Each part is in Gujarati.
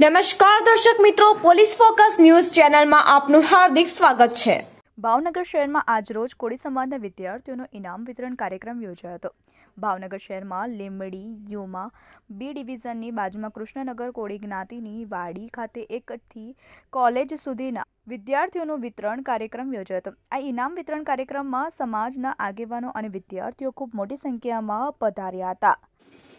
નમસ્કાર દર્શક મિત્રો પોલીસ ફોકસ ન્યૂઝ ચેનલમાં આપનું હાર્દિક સ્વાગત છે. ભાવનગર શહેરમાં આજરોજ કોળી સમાજના વિદ્યાર્થીઓનો ઇનામ વિતરણ કાર્યક્રમ યોજાયો હતો. ભાવનગર શહેરમાં લીંબડી યુમા બી ડિવિઝનની બાજુમાં કૃષ્ણનગર કોળી જ્ઞાતિની વાડી ખાતે એકથી કોલેજ સુધીના વિદ્યાર્થીઓનું વિતરણ કાર્યક્રમ યોજાયો હતો. આ ઇનામ વિતરણ કાર્યક્રમમાં સમાજના આગેવાનો અને વિદ્યાર્થીઓ ખૂબ મોટી સંખ્યામાં પધાર્યા હતા.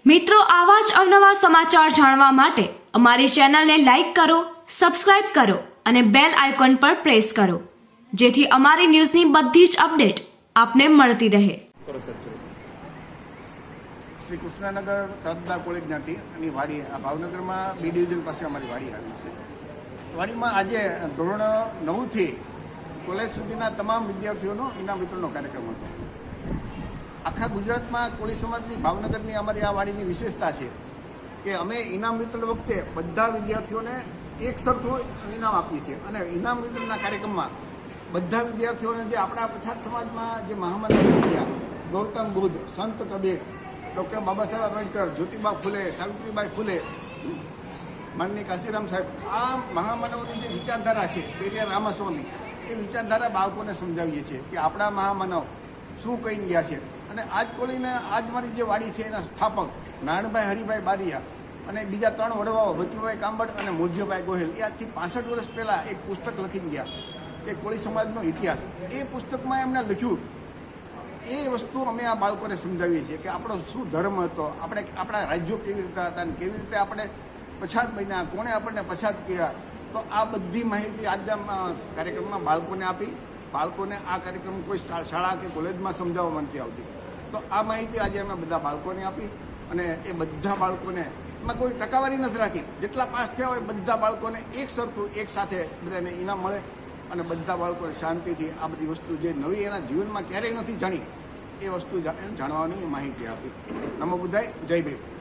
મિત્રો આવા જ અવનવા સમાચાર જાણવા માટે અમારી ચેનલને લાઈક કરો, સબસ્ક્રાઇબ કરો અને બેલ આઇકોન પર પ્રેસ કરો, જેથી અમારી ન્યૂઝની બધી જ અપડેટ આપને મળતી રહે. શરૂ. કૃષ્ણનગર તરતદા કોલેજ જ્ઞાતિ અને વાડી આ ભાવનગરમાં બી ડિવિઝન પાસે અમારી વાડી આવી છે. વાડીમાં આજે ધોરણ નવથી કોલેજ સુધીના તમામ વિદ્યાર્થીઓનો ઇનામ વિતરણનો કાર્યક્રમ હતો. આખા ગુજરાતમાં કોળી સમાજની ભાવનગરની અમારી આ વાડીની વિશેષતા છે. કે અમે ઇનામ વિતરણ વખતે બધા વિદ્યાર્થીઓને એક સરખું ઇનામ આપીએ છીએ. અને ઇનામ વિતરણના કાર્યક્રમમાં બધા વિદ્યાર્થીઓને જે આપણા પછાત સમાજમાં જે મહામાનવ થઈ ગૌતમ બુદ્ધ, સંત કબીર, ડૉક્ટર બાબા સાહેબ આંબેડકર, જ્યોતિબા ફૂલે, સાવિત્રીબાઈ ફૂલે માનની કાશીરામ સાહેબ, આ મહામાનવની જે વિચારધારા છે પેરિયા રામાસ્વામી, એ વિચારધારા બાળકોને સમજાવીએ છીએ કે આપણા મહામાનવ શું કહી ગયા છે? અને આજ કોળીને આજ મારી જે વાડી છે એના સ્થાપક, નારાયણભાઈ હરિભાઈ બારિયા અને બીજા ત્રણ વડવાઓ ભચુભાઈ કાંબડ અને મુરજીભાઈ ગોહિલ, એ આજથી પાસઠ વર્ષ પહેલાં એક પુસ્તક લખીને ગયા કે કોળી સમાજનો ઇતિહાસ. એ પુસ્તકમાં એમણે લખ્યું, એ વસ્તુ અમે આ બાળકોને સમજાવીએ છીએ કે આપણો શું ધર્મ હતો, આપણે આપણા રાજ્યો કેવી રીતે હતા અને કેવી રીતે આપણે પછાત બન્યા, કોણે આપણને પછાત કર્યા? તો આ બધી માહિતી આજના કાર્યક્રમમાં બાળકોને આપી બાળકોને આ કાર્યક્રમ કોઈ શાળા કે કોલેજમાં સમજાવવા નથી આવતી. તો આ માહિતી આજે અમે બધા બાળકોને આપી અને એ બધા બાળકોને એમાં કોઈ ટકાવારી નથી રાખી. જેટલા પાસ થયા હોય બધા બાળકોને એક સરખું, એક સાથે બધાને ઇનામ મળે અને બધા બાળકોને શાંતિથી આ બધી વસ્તુ જે નવી એના જીવનમાં ક્યારેય નથી જાણી, એ વસ્તુ જાણવાની માહિતી આપી. નમો બુદ્ધાય જય ભીમ.